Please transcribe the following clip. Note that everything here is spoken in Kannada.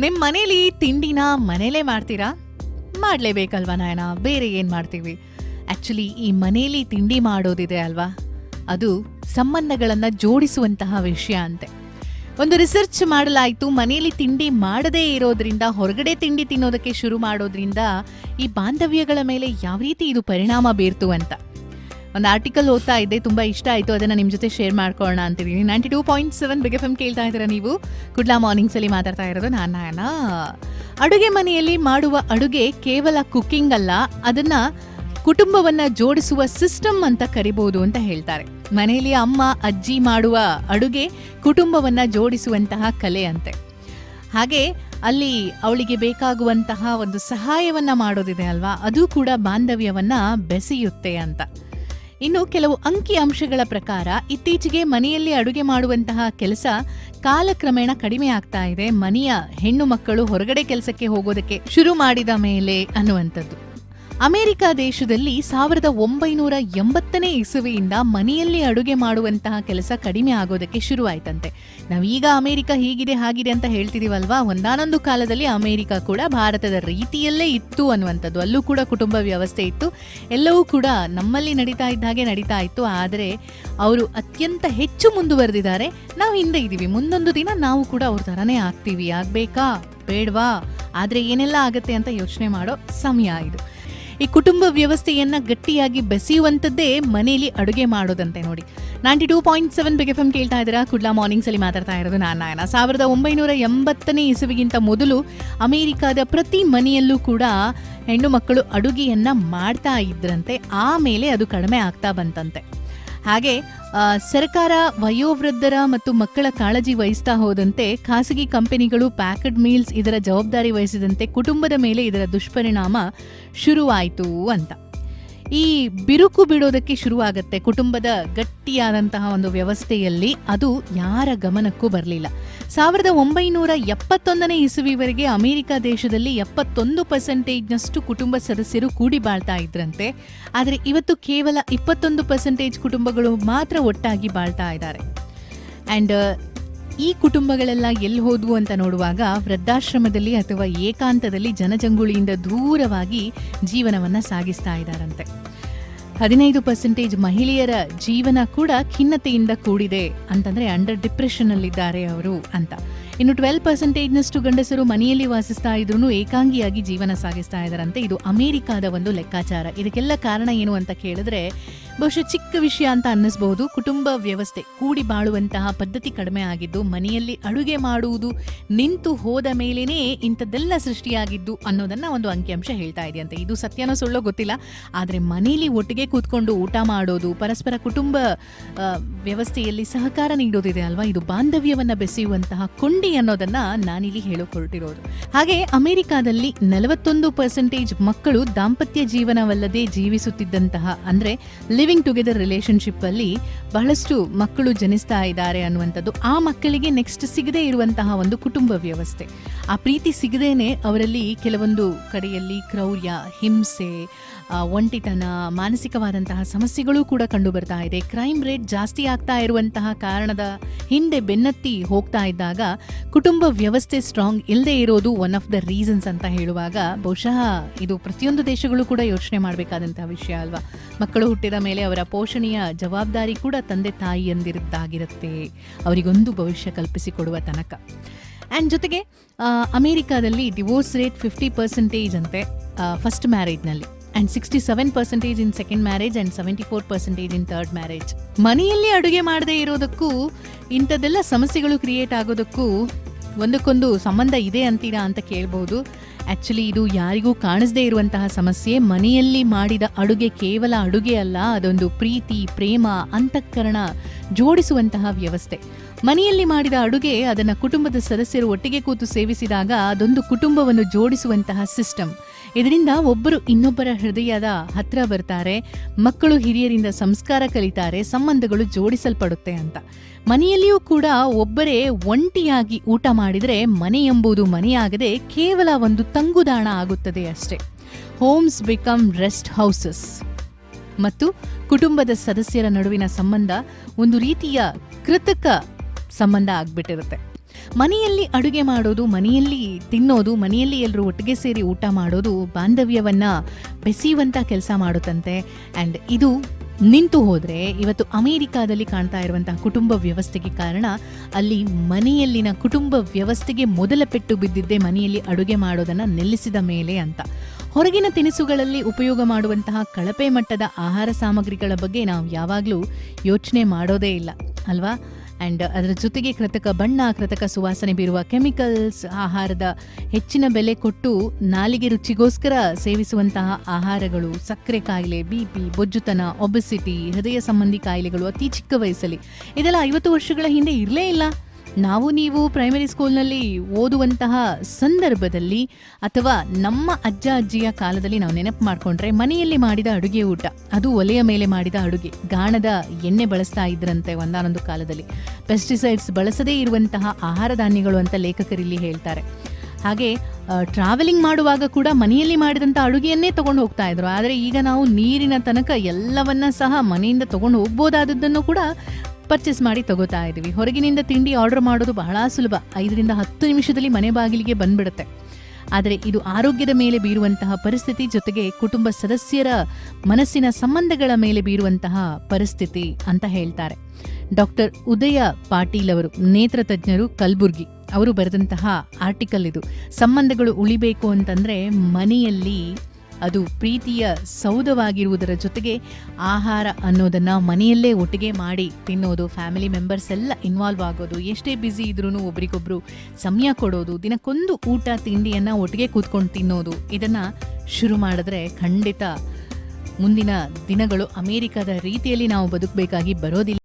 ನಿಮ್ಮ ಮನೇಲಿ ತಿಂಡಿನ ಮನೇಲೇ ಮಾಡ್ತೀರಾ? ಮಾಡಲೇಬೇಕಲ್ವಾ ನಾಯನ? ಬೇರೆ ಏನು ಮಾಡ್ತೀವಿ? ಆ್ಯಕ್ಚುಲಿ ಈ ಮನೇಲಿ ತಿಂಡಿ ಮಾಡೋದಿದೆ ಅಲ್ವಾ? ಅದು ಸಂಬಂಧಗಳನ್ನು ಜೋಡಿಸುವಂತಹ ವಿಷಯ ಅಂತೆ. ಒಂದು ರಿಸರ್ಚ್ ಮಾಡಲಾಯಿತು ಮನೆಯಲ್ಲಿ ತಿಂಡಿ ಮಾಡದೇ ಇರೋದ್ರಿಂದ, ಹೊರಗಡೆ ತಿಂಡಿ ತಿನ್ನೋದಕ್ಕೆ ಶುರು ಮಾಡೋದ್ರಿಂದ ಈ ಬಾಂಧವ್ಯಗಳ ಮೇಲೆ ಯಾವ ರೀತಿ ಇದು ಪರಿಣಾಮ ಬೀರ್ತು ಅಂತ. ಒಂದು ಆರ್ಟಿಕಲ್ ಓದ್ತಾ ಇದ್ದೆ, ತುಂಬಾ ಇಷ್ಟ ಆಯಿತು. ಅದನ್ನ ನಿಮ್ಮ ಜೊತೆ ಶೇರ್ ಮಾಡ್ಕೊಳ್ಳೋಣ ಅಂತಿದ್ದೀನಿ ninety two point seven big FM M ಕೇಳ್ತಾ ಇದ್ದೀರಾ ನೀವು? ಕುಡ್ಲಾ ಮಾರ್ನಿಂಗ್ಸ್ ಅಲ್ಲಿ ಮಾತಾಡ್ತಾ ಇರೋದು ನಾನು ನಾಯನ. ಅಡುಗೆ ಮನೆಯಲ್ಲಿ ಮಾಡುವ ಅಡುಗೆ ಕೇವಲ ಕುಕ್ಕಿಂಗ್ ಅಲ್ಲ, ಅದನ್ನ ಕುಟುಂಬವನ್ನ ಜೋಡಿಸುವ ಸಿಸ್ಟಮ್ ಅಂತ ಕರಿಬಹುದು ಅಂತ ಹೇಳ್ತಾರೆ. ಮನೆಯಲ್ಲಿ ಅಮ್ಮ, ಅಜ್ಜಿ ಮಾಡುವ ಅಡುಗೆ ಕುಟುಂಬವನ್ನ ಜೋಡಿಸುವಂತಹ ಕಲೆ ಅಂತೆ. ಹಾಗೆ ಅಲ್ಲಿ ಅವಳಿಗೆ ಬೇಕಾಗುವಂತಹ ಒಂದು ಸಹಾಯವನ್ನ ಮಾಡೋದಿದೆ ಅಲ್ವಾ? ಅದು ಕೂಡ ಬಾಂಧವ್ಯವನ್ನು ಬೆಸೆಯುತ್ತೆ ಅಂತ. ಇನ್ನು ಕೆಲವು ಅಂಕಿ ಅಂಶಗಳ ಪ್ರಕಾರ ಇತ್ತೀಚೆಗೆ ಮನೆಯಲ್ಲಿ ಅಡುಗೆ ಮಾಡುವಂತಹ ಕೆಲಸ ಕಾಲಕ್ರಮೇಣ ಕಡಿಮೆ ಆಗ್ತಾ ಇದೆ. ಮನೆಯ ಹೆಣ್ಣು ಮಕ್ಕಳು ಹೊರಗಡೆ ಕೆಲಸಕ್ಕೆ ಹೋಗೋದಕ್ಕೆ ಶುರು ಮಾಡಿದ ಮೇಲೆ ಅನ್ನುವಂಥದ್ದು. ಅಮೆರಿಕ ದೇಶದಲ್ಲಿ ಸಾವಿರದ ಒಂಬೈನೂರ ಎಂಬತ್ತನೇ ಇಸುವೆಯಿಂದ ಮನೆಯಲ್ಲಿ ಅಡುಗೆ ಮಾಡುವಂತಹ ಕೆಲಸ ಕಡಿಮೆ ಆಗೋದಕ್ಕೆ ಶುರುವಾಯ್ತಂತೆ. ನಾವೀಗ ಅಮೆರಿಕ ಹೀಗಿದೆ, ಹಾಗಿದೆ ಅಂತ ಹೇಳ್ತಿದೀವಲ್ವಾ? ಒಂದಾನೊಂದು ಕಾಲದಲ್ಲಿ ಅಮೆರಿಕ ಕೂಡ ಭಾರತದ ರೀತಿಯಲ್ಲೇ ಇತ್ತು ಅನ್ನುವಂಥದ್ದು. ಅಲ್ಲೂ ಕೂಡ ಕುಟುಂಬ ವ್ಯವಸ್ಥೆ ಇತ್ತು. ಎಲ್ಲವೂ ಕೂಡ ನಮ್ಮಲ್ಲಿ ನಡೀತಾ ಇದ್ದ ಹಾಗೆ ನಡೀತಾ ಇತ್ತು. ಆದರೆ ಅವರು ಅತ್ಯಂತ ಹೆಚ್ಚು ಮುಂದುವರೆದಿದ್ದಾರೆ. ನಾವು ಹಿಂದೆ ಇದ್ದೀವಿ. ಮುಂದೊಂದು ದಿನ ನಾವು ಕೂಡ ಅವ್ರ ಥರನೇ ಆಗ್ತೀವಿ. ಆಗಬೇಕಾ? ಬೇಡವಾ? ಆದರೆ ಏನೆಲ್ಲ ಆಗುತ್ತೆ ಅಂತ ಯೋಚನೆ ಮಾಡೋ ಸಮಯ ಇದು. ಈ ಕುಟುಂಬ ವ್ಯವಸ್ಥೆಯನ್ನ ಗಟ್ಟಿಯಾಗಿ ಬೆಸೆಯುವಂಥದ್ದೇ ಮನೆಯಲ್ಲಿ ಅಡುಗೆ ಮಾಡೋದಂತೆ ನೋಡಿ. Ninety two point seven big FM M ಕೇಳ್ತಾ ಇದ್ದೀರಾ? ಕುಡ್ಲಾ ಮಾರ್ನಿಂಗ್ಸ್ ಅಲ್ಲಿ ಮಾತಾಡ್ತಾ ಇರೋದು ನಾನು ನಾಯನ. ಸಾವಿರದ ಒಂಬೈನೂರ ಎಂಬತ್ತನೇ ಇಸುವಿಗಿಂತ ಮೊದಲು ಅಮೆರಿಕದ ಪ್ರತಿ ಮನೆಯಲ್ಲೂ ಕೂಡ ಹೆಣ್ಣು ಮಕ್ಕಳು ಅಡುಗೆಯನ್ನ ಮಾಡ್ತಾ ಇದ್ರಂತೆ. ಆಮೇಲೆ ಅದು ಕಡಿಮೆ ಆಗ್ತಾ ಬಂತಂತೆ. ಹಾಗೆ ಸರ್ಕಾರ ವಯೋವೃದ್ಧರ ಮತ್ತು ಮಕ್ಕಳ ಕಾಳಜಿ ವಹಿಸ್ತಾ ಹೋದಂತೆ ಖಾಸಗಿ ಕಂಪನಿಗಳು ಪ್ಯಾಕೆಡ್ ಮೀಲ್ಸ್ ಇದರ ಜವಾಬ್ದಾರಿ ವಹಿಸಿದಂತೆ ಕುಟುಂಬದ ಮೇಲೆ ಇದರ ದುಷ್ಪರಿಣಾಮ ಶುರುವಾಯಿತು ಅಂತ. ಈ ಬಿರುಕು ಬಿಡೋದಕ್ಕೆ ಶುರುವಾಗತ್ತೆ ಕುಟುಂಬದ ಗಟ್ಟಿಯಾದಂತಹ ಒಂದು ವ್ಯವಸ್ಥೆಯಲ್ಲಿ ಅದು ಯಾರ ಗಮನಕ್ಕೂ ಬರಲಿಲ್ಲ. ಸಾವಿರದ ಒಂಬೈನೂರ ಎಪ್ಪತ್ತೊಂದನೇ ಇಸುವಿವರೆಗೆ ಅಮೆರಿಕ ದೇಶದಲ್ಲಿ ಎಪ್ಪತ್ತೊಂದು ಪರ್ಸೆಂಟೇಜ್ನಷ್ಟು ಕುಟುಂಬ ಸದಸ್ಯರು ಕೂಡಿ ಬಾಳ್ತಾ ಇದ್ರಂತೆ. ಆದರೆ ಇವತ್ತು ಕೇವಲ ಇಪ್ಪತ್ತೊಂದು ಪರ್ಸೆಂಟೇಜ್ ಕುಟುಂಬಗಳು ಮಾತ್ರ ಒಟ್ಟಾಗಿ ಬಾಳ್ತಾ ಇದ್ದಾರೆ. ಆ್ಯಂಡ್ ಈ ಕುಟುಂಬಗಳೆಲ್ಲ ಎಲ್ಲಿ ಹೋದ್ವು ಅಂತ ನೋಡುವಾಗ ವೃದ್ಧಾಶ್ರಮದಲ್ಲಿ ಅಥವಾ ಏಕಾಂತದಲ್ಲಿ ಜನಜಂಗುಳಿಯಿಂದ ದೂರವಾಗಿ ಜೀವನವನ್ನ ಸಾಗಿಸ್ತಾ ಇದ್ದಾರಂತೆ. ಹದಿನೈದು ಪರ್ಸೆಂಟೇಜ್ ಮಹಿಳೆಯರ ಜೀವನ ಕೂಡ ಖಿನ್ನತೆಯಿಂದ ಕೂಡಿದೆ ಅಂತಂದ್ರೆ ಅಂಡರ್ ಡಿಪ್ರೆಷನ್ ಅಲ್ಲಿದ್ದಾರೆ ಅವರು ಅಂತ. ಇನ್ನು ಟ್ವೆಲ್ ಪರ್ಸೆಂಟೇಜ್ನಷ್ಟು ಗಂಡಸರು ಮನೆಯಲ್ಲಿ ವಾಸಿಸ್ತಾ ಇದ್ರು ಏಕಾಂಗಿಯಾಗಿ ಜೀವನ ಸಾಗಿಸ್ತಾ ಇದ್ದಾರಂತೆ. ಇದು ಅಮೆರಿಕಾದ ಒಂದು ಲೆಕ್ಕಾಚಾರ. ಇದಕ್ಕೆಲ್ಲ ಕಾರಣ ಏನು ಅಂತ ಕೇಳಿದ್ರೆ ಬಹುಶಃ ಚಿಕ್ಕ ವಿಷಯ ಅಂತ ಅನ್ನಿಸ್ಬಹುದು. ಕುಟುಂಬ ವ್ಯವಸ್ಥೆ ಕೂಡಿ ಬಾಳುವಂತಹ ಪದ್ಧತಿ ಕಡಿಮೆ ಆಗಿದ್ದು, ಮನೆಯಲ್ಲಿ ಅಡುಗೆ ಮಾಡುವುದು ನಿಂತು ಹೋದ ಮೇಲೇನೆ ಇಂಥದ್ದೆಲ್ಲ ಸೃಷ್ಟಿಯಾಗಿದ್ದು ಅನ್ನೋದನ್ನ ಒಂದು ಅಂಕಿಅಂಶ ಹೇಳ್ತಾ ಇದೆಯಂತೆ ಇದು ಸತ್ಯನೋ ಸುಳ್ಳೋ ಗೊತ್ತಿಲ್ಲ. ಆದರೆ ಮನೆಯಲ್ಲಿ ಒಟ್ಟಿಗೆ ಕೂತ್ಕೊಂಡು ಊಟ ಮಾಡೋದು, ಪರಸ್ಪರ ಕುಟುಂಬ ವ್ಯವಸ್ಥೆಯಲ್ಲಿ ಸಹಕಾರ ನೀಡೋದಿದೆ ಅಲ್ವಾ? ಇದು ಬಾಂಧವ್ಯವನ್ನು ಬೆಸೆಯುವಂತಹ ಕೊಂಡಿ ಅನ್ನೋದನ್ನ ನಾನಿಲ್ಲಿ ಹೇಳಿಕೊಳ್ತಿರೋದು ಹಾಗೆ ಅಮೆರಿಕಾದಲ್ಲಿ ನಲವತ್ತೊಂದು ಪರ್ಸೆಂಟೇಜ್ ಮಕ್ಕಳು ದಾಂಪತ್ಯ ಜೀವನವಲ್ಲದೆ ಜೀವಿಸುತ್ತಿದ್ದಂತಹ ಅಂದ್ರೆ ಲಿವಿಂಗ್ ಟುಗೆದರ್ ರಿಲೇಶನ್ಶಿಪ್ ಅಲ್ಲಿ ಬಹಳಷ್ಟು ಮಕ್ಕಳು ಜನಿಸ್ತಾ ಇದ್ದಾರೆ ಅನ್ನುವಂಥದ್ದು ಆ ಮಕ್ಕಳಿಗೆ ನೆಕ್ಸ್ಟ್ ಸಿಗದೇ ಇರುವಂತಹ ಒಂದು ಕುಟುಂಬ ವ್ಯವಸ್ಥೆ. ಆ ಪ್ರೀತಿ ಸಿಗದೇನೆ ಅವರಲ್ಲಿ ಕೆಲವೊಂದು ಕಡೆಯಲ್ಲಿ ಕ್ರೌರ್ಯ, ಹಿಂಸೆ ಒಂಟಿತನ, ಮಾನಸಿಕವಾದಂತಹ ಸಮಸ್ಯೆಗಳು ಕೂಡ ಕಂಡು ಬರ್ತಾ ಇದೆ. ಕ್ರೈಮ್ ರೇಟ್ ಜಾಸ್ತಿ ಆಗ್ತಾ ಇರುವಂತಹ ಕಾರಣದ ಹಿಂದೆ ಬೆನ್ನತ್ತಿ ಹೋಗ್ತಾ ಇದ್ದಾಗ ಕುಟುಂಬ ವ್ಯವಸ್ಥೆ ಸ್ಟ್ರಾಂಗ್ ಇಲ್ಲದೆ ಇರೋದು ಒನ್ ಆಫ್ ದ ರೀಸನ್ಸ್ ಅಂತ ಹೇಳುವಾಗ ಬಹುಶಃ ಇದು ಪ್ರತಿಯೊಂದು ದೇಶಗಳು ಕೂಡ ಯೋಚನೆ ಮಾಡಬೇಕಾದಂತಹ ವಿಷಯ ಅಲ್ವಾ? ಮಕ್ಕಳು ಹುಟ್ಟಿದ ಮೇಲೆ ಅವರ ಪೋಷಣೆಯ ಜವಾಬ್ದಾರಿ ಕೂಡ ತಂದೆ ತಾಯಿಯಂದಿರದ್ದಾಗಿರುತ್ತೆ ಅವರಿಗೊಂದು ಭವಿಷ್ಯ ಕಲ್ಪಿಸಿಕೊಡುವ ತನಕ. ಆ್ಯಂಡ್ ಜೊತೆಗೆ ಅಮೆರಿಕಾದಲ್ಲಿ ಡಿವೋರ್ಸ್ ರೇಟ್ ಫಿಫ್ಟಿ ಪರ್ಸೆಂಟೇಜ್ ಅಂತೆ first ಮ್ಯಾರೇಜ್ನಲ್ಲಿ and sixty seven percentage in second marriage and seventy four percentage in third marriage ಮನೆಯಲ್ಲಿ ಅಡುಗೆ ಮಾಡದೇ ಇರೋದಕ್ಕೂ, ಇಂಥದ್ದೆಲ್ಲ ಸಮಸ್ಯೆಗಳು ಕ್ರಿಯೇಟ್ ಆಗೋದಕ್ಕೂ ಒಂದಕ್ಕೊಂದು ಸಂಬಂಧ ಇದೆ ಅಂತೀರಾ ಅಂತ ಕೇಳ್ಬೋದು. ಆ್ಯಕ್ಚುಲಿ ಇದು ಯಾರಿಗೂ ಕಾಣಿಸದೇ ಇರುವಂತಹ ಸಮಸ್ಯೆ. ಮನೆಯಲ್ಲಿ ಮಾಡಿದ ಅಡುಗೆ ಕೇವಲ ಅಡುಗೆ ಅಲ್ಲ, ಅದೊಂದು ಪ್ರೀತಿ, ಪ್ರೇಮ, ಅಂತಃಕರಣ ಜೋಡಿಸುವಂತಹ ವ್ಯವಸ್ಥೆ. ಮನೆಯಲ್ಲಿ ಮಾಡಿದ ಅಡುಗೆ ಅದನ್ನು ಕುಟುಂಬದ ಸದಸ್ಯರು ಒಟ್ಟಿಗೆ ಕೂತು ಸೇವಿಸಿದಾಗ ಅದೊಂದು ಕುಟುಂಬವನ್ನು ಜೋಡಿಸುವಂತಹ ಸಿಸ್ಟಮ್ ಇದರಿಂದ ಒಬ್ಬರು ಇನ್ನೊಬ್ಬರ ಹೃದಯದ ಹತ್ರ ಬರ್ತಾರೆ, ಮಕ್ಕಳು ಹಿರಿಯರಿಂದ ಸಂಸ್ಕಾರ ಕಲಿತಾರೆ, ಸಂಬಂಧಗಳು ಜೋಡಿಸಲ್ಪಡುತ್ತೆ ಅಂತ. ಮನೆಯಲ್ಲಿಯೂ ಕೂಡ ಒಬ್ಬರೇ ಒಂಟಿಯಾಗಿ ಊಟ ಮಾಡಿದರೆ ಮನೆ ಎಂಬುದು ಮನೆಯಾಗದೆ ಕೇವಲ ಒಂದು ತಂಗುದಾಣ ಆಗುತ್ತದೆ ಅಷ್ಟೇ. ಹೋಮ್ಸ್ ಬಿಕಮ್ ರೆಸ್ಟ್ ಹೌಸಸ್ ಮತ್ತು ಕುಟುಂಬದ ಸದಸ್ಯರ ನಡುವಿನ ಸಂಬಂಧ ಒಂದು ರೀತಿಯ ಕೃತಕ ಸಂಬಂಧ ಆಗ್ಬಿಟ್ಟಿರುತ್ತೆ. ಮನೆಯಲ್ಲಿ ಅಡುಗೆ ಮಾಡೋದು, ಮನೆಯಲ್ಲಿ ತಿನ್ನೋದು, ಮನೆಯಲ್ಲಿ ಎಲ್ಲರೂ ಒಟ್ಟಿಗೆ ಸೇರಿ ಊಟ ಮಾಡೋದು ಬಾಂಧವ್ಯವನ್ನು ಬೆಸೆಯುವಂಥ ಕೆಲಸ ಮಾಡುತ್ತಂತೆ. ಆ್ಯಂಡ್ ಇದು ನಿಂತು ಹೋದರೆ ಇವತ್ತು ಅಮೇರಿಕಾದಲ್ಲಿ ಕಾಣ್ತಾ ಇರುವಂತಹ ಕುಟುಂಬ ವ್ಯವಸ್ಥೆಗೆ ಕಾರಣ ಅಲ್ಲಿ ಮನೆಯಲ್ಲಿನ ಕುಟುಂಬ ವ್ಯವಸ್ಥೆಗೆ ಮೊದಲ ಪೆಟ್ಟು ಬಿದ್ದಿದ್ದೇ ಮನೆಯಲ್ಲಿ ಅಡುಗೆ ಮಾಡೋದನ್ನು ನಿಲ್ಲಿಸಿದ ಮೇಲೆ ಅಂತ. ಹೊರಗಿನ ತಿನಿಸುಗಳಲ್ಲಿ ಉಪಯೋಗ ಮಾಡುವಂತಹ ಕಳಪೆ ಮಟ್ಟದ ಆಹಾರ ಸಾಮಗ್ರಿಗಳ ಬಗ್ಗೆ ನಾವು ಯಾವಾಗಲೂ ಯೋಚನೆ ಮಾಡೋದೇ ಇಲ್ಲ, ಅಲ್ವಾ? ಆ್ಯಂಡ್ ಅದರ ಜೊತೆಗೆ ಕೃತಕ ಬಣ್ಣ, ಕೃತಕ ಸುವಾಸನೆ ಬೀರುವ ಕೆಮಿಕಲ್ಸ್, ಆಹಾರದ ಹೆಚ್ಚಿನ ಬೆಲೆ ಕೊಟ್ಟು ನಾಲಿಗೆ ರುಚಿಗೋಸ್ಕರ ಸೇವಿಸುವಂತಹ ಆಹಾರಗಳು, ಸಕ್ಕರೆ ಕಾಯಿಲೆ ಬಿ ಪಿ ಬೊಜ್ಜುತನ ಒಬೆಸಿಟಿ ಹೃದಯ ಸಂಬಂಧಿ ಕಾಯಿಲೆಗಳು ಅತಿ ಚಿಕ್ಕ ವಯಸ್ಸಲ್ಲಿ. ಇದೆಲ್ಲ ಐವತ್ತು ವರ್ಷಗಳ ಹಿಂದೆ ಇರಲೇ ಇಲ್ಲ. ನಾವು ನೀವು ಪ್ರೈಮರಿ ಸ್ಕೂಲ್ನಲ್ಲಿ ಓದುವಂತಹ ಸಂದರ್ಭದಲ್ಲಿ ಅಥವಾ ನಮ್ಮ ಅಜ್ಜ ಅಜ್ಜಿಯ ಕಾಲದಲ್ಲಿ ನಾವು ನೆನಪು ಮಾಡಿಕೊಂಡ್ರೆ ಮನೆಯಲ್ಲಿ ಮಾಡಿದ ಅಡುಗೆ ಊಟ, ಅದು ಒಲೆಯ ಮೇಲೆ ಮಾಡಿದ ಅಡುಗೆ, ಗಾಣದ ಎಣ್ಣೆ ಬಳಸ್ತಾ ಇದ್ರಂತೆ ಒಂದಾನೊಂದು ಕಾಲದಲ್ಲಿ. ಪೆಸ್ಟಿಸೈಡ್ಸ್ ಬಳಸದೇ ಇರುವಂತಹ ಆಹಾರ ಧಾನ್ಯಗಳು ಅಂತ ಲೇಖಕರಿಲ್ಲಿ ಹೇಳ್ತಾರೆ. ಹಾಗೆ ಟ್ರಾವೆಲಿಂಗ್ ಮಾಡುವಾಗ ಕೂಡ ಮನೆಯಲ್ಲಿ ಮಾಡಿದಂಥ ಅಡುಗೆಯನ್ನೇ ತೊಗೊಂಡು ಹೋಗ್ತಾ ಇದ್ರು. ಆದರೆ ಈಗ ನಾವು ನೀರಿನ ತನಕ ಎಲ್ಲವನ್ನ ಸಹ ಮನೆಯಿಂದ ತಗೊಂಡು ಹೋಗ್ಬೋದಾದದ್ದನ್ನು ಕೂಡ ಪರ್ಚೇಸ್ ಮಾಡಿ ತಗೋತಾ ಇದ್ದೀವಿ ಹೊರಗಿನಿಂದ ತಿಂಡಿ ಆರ್ಡರ್ ಮಾಡೋದು ಬಹಳ ಸುಲಭ. ಐದರಿಂದ ಹತ್ತು ನಿಮಿಷದಲ್ಲಿ ಮನೆ ಬಾಗಿಲಿಗೆ ಬಂದ್ಬಿಡುತ್ತೆ. ಆದರೆ ಇದು ಆರೋಗ್ಯದ ಮೇಲೆ ಬೀರುವಂತಹ ಪರಿಸ್ಥಿತಿ ಜೊತೆಗೆ ಕುಟುಂಬ ಸದಸ್ಯರ ಮನಸ್ಸಿನ ಸಂಬಂಧಗಳ ಮೇಲೆ ಬೀರುವಂತಹ ಪರಿಸ್ಥಿತಿ ಅಂತ ಹೇಳ್ತಾರೆ. ಡಾಕ್ಟರ್ ಉದಯ ಪಾಟೀಲ್ ಅವರು, ನೇತ್ರ ತಜ್ಞರು ಕಲ್ಬುರ್ಗಿ. ಅವರು ಬರೆದಂತಹ ಆರ್ಟಿಕಲ್ ಇದು. ಸಂಬಂಧಗಳು ಉಳಿಬೇಕು ಅಂತಂದ್ರೆ ಮನೆಯಲ್ಲಿ ಅದು ಪ್ರೀತಿಯ ಸೌಧವಾಗಿರುವುದರ ಜೊತೆಗೆ ಆಹಾರ ಅನ್ನೋದನ್ನ ಮನೆಯಲ್ಲೇ ಒಟ್ಟಿಗೆ ಮಾಡಿ ತಿನ್ನೋದು ಫ್ಯಾಮಿಲಿ ಮೆಂಬರ್ಸ್ ಎಲ್ಲ ಇನ್ವಾಲ್ವ್ ಆಗೋದು, ಎಷ್ಟೇ ಬ್ಯುಸಿ ಇದ್ರೂ ಒಬ್ರಿಗೊಬ್ರು ಸಮಯ ಕೊಡೋದು, ದಿನಕ್ಕೊಂದು ಊಟ, ತಿಂಡಿಯನ್ನ ಒಟ್ಟಿಗೆ ಕೂತ್ಕೊಂಡು ತಿನ್ನೋದು, ಇದನ್ನ ಶುರು ಮಾಡಿದ್ರೆ ಖಂಡಿತ ಮುಂದಿನ ದಿನಗಳು ಅಮೇರಿಕಾದ ರೀತಿಯಲ್ಲಿ ನಾವು ಬದುಕಬೇಕಾಗಿ ಬರೋದಿಲ್ಲ.